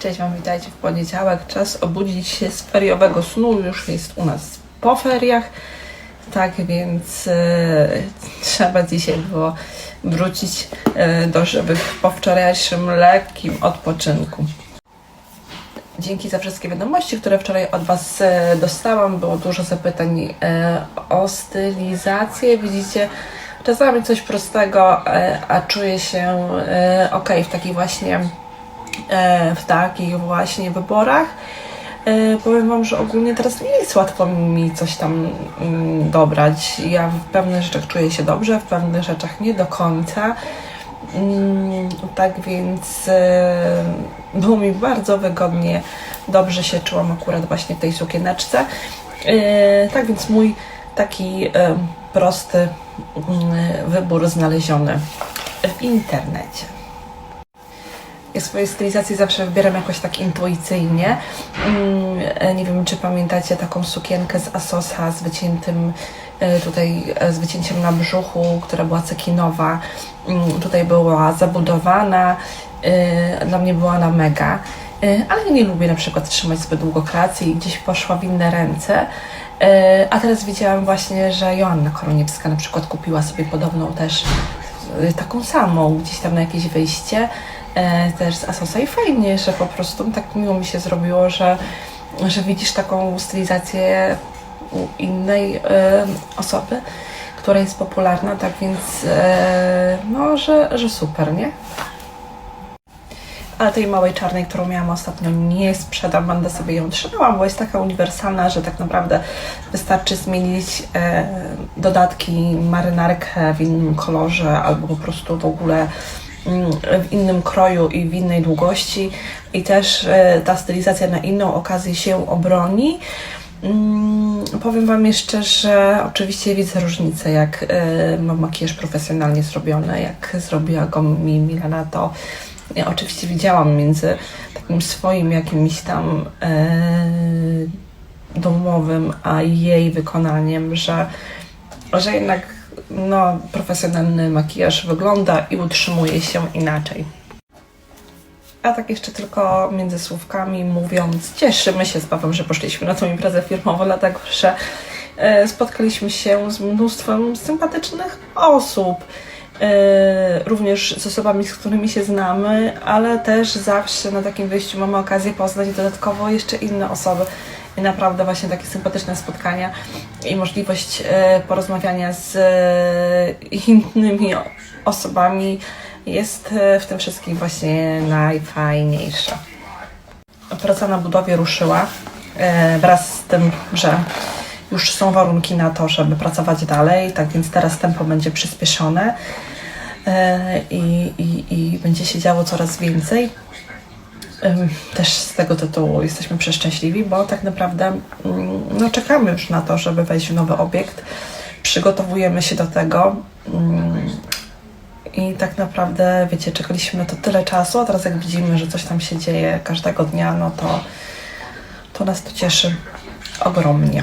Cześć Wam, witajcie w poniedziałek. Czas obudzić się z feriowego snu. Już jest u nas po feriach. Tak więc e, trzeba dzisiaj było wrócić e, do żywych po wczorajszym lekkim odpoczynku. Dzięki za wszystkie wiadomości, które wczoraj od Was e, dostałam. Było dużo zapytań e, o stylizację. Widzicie, czasami coś prostego, e, a czuję się e, ok w takich właśnie w takich właśnie wyborach. E, powiem Wam, że ogólnie teraz nie jest łatwo mi coś tam mm, dobrać. Ja w pewnych rzeczach czuję się dobrze, w pewnych rzeczach nie do końca. Mm, tak więc e, było mi bardzo wygodnie, dobrze się czułam akurat właśnie w tej sukieneczce. E, tak więc mój taki e, prosty mm, wybór znaleziony w internecie. Ja swoje stylizacje zawsze wybieram jakoś tak intuicyjnie. Mm, Nie wiem, czy pamiętacie taką sukienkę z Asosa z wyciętym e, tutaj e, z wycięciem na brzuchu, która była cekinowa. Mm, Tutaj była zabudowana. e, Dla mnie była na mega. Ale nie lubię na przykład trzymać zbyt długo kreacji i gdzieś poszła w inne ręce. A teraz widziałam właśnie, że Joanna Koroniewska na przykład kupiła sobie podobną też taką samą gdzieś tam na jakieś wyjście e, też z Asosa i fajnie, że po prostu tak miło mi się zrobiło, że, że widzisz taką stylizację u innej e, osoby, która jest popularna, tak więc e, no, że, że super, nie? Ale tej małej czarnej, którą miałam ostatnio, nie sprzedam, będę sobie ją trzymała, bo jest taka uniwersalna, że tak naprawdę wystarczy zmienić e, dodatki, marynarkę w innym kolorze albo po prostu w ogóle mm, w innym kroju i w innej długości i też e, ta stylizacja na inną okazję się obroni. Mm, powiem Wam jeszcze, że oczywiście widzę różnicę, jak e, mam makijaż profesjonalnie zrobiony, jak zrobiła go mi Milana, to ja oczywiście widziałam między takim swoim jakimś tam e, domowym, a jej wykonaniem, że, że jednak no, profesjonalny makijaż wygląda i utrzymuje się inaczej. A tak jeszcze tylko między słówkami mówiąc, cieszymy się z Pawłem, że poszliśmy na tą imprezę firmową, dlatego że e, spotkaliśmy się z mnóstwem sympatycznych osób. E, również z osobami, z którymi się znamy, ale też zawsze na takim wyjściu mamy okazję poznać dodatkowo jeszcze inne osoby. I naprawdę właśnie takie sympatyczne spotkania i możliwość e, porozmawiania z e, innymi osobami jest w tym wszystkim właśnie najfajniejsza. Praca na budowie ruszyła wraz z tym, że już są warunki na to, żeby pracować dalej, tak więc teraz tempo będzie przyspieszone e, i, i, i będzie się działo coraz więcej. Też z tego tytułu jesteśmy przeszczęśliwi, bo tak naprawdę mm, no, czekamy już na to, żeby wejść w nowy obiekt. Przygotowujemy się do tego. mm, I tak naprawdę, wiecie, czekaliśmy to tyle czasu, a teraz jak widzimy, że coś tam się dzieje każdego dnia, no to, to nas to cieszy ogromnie.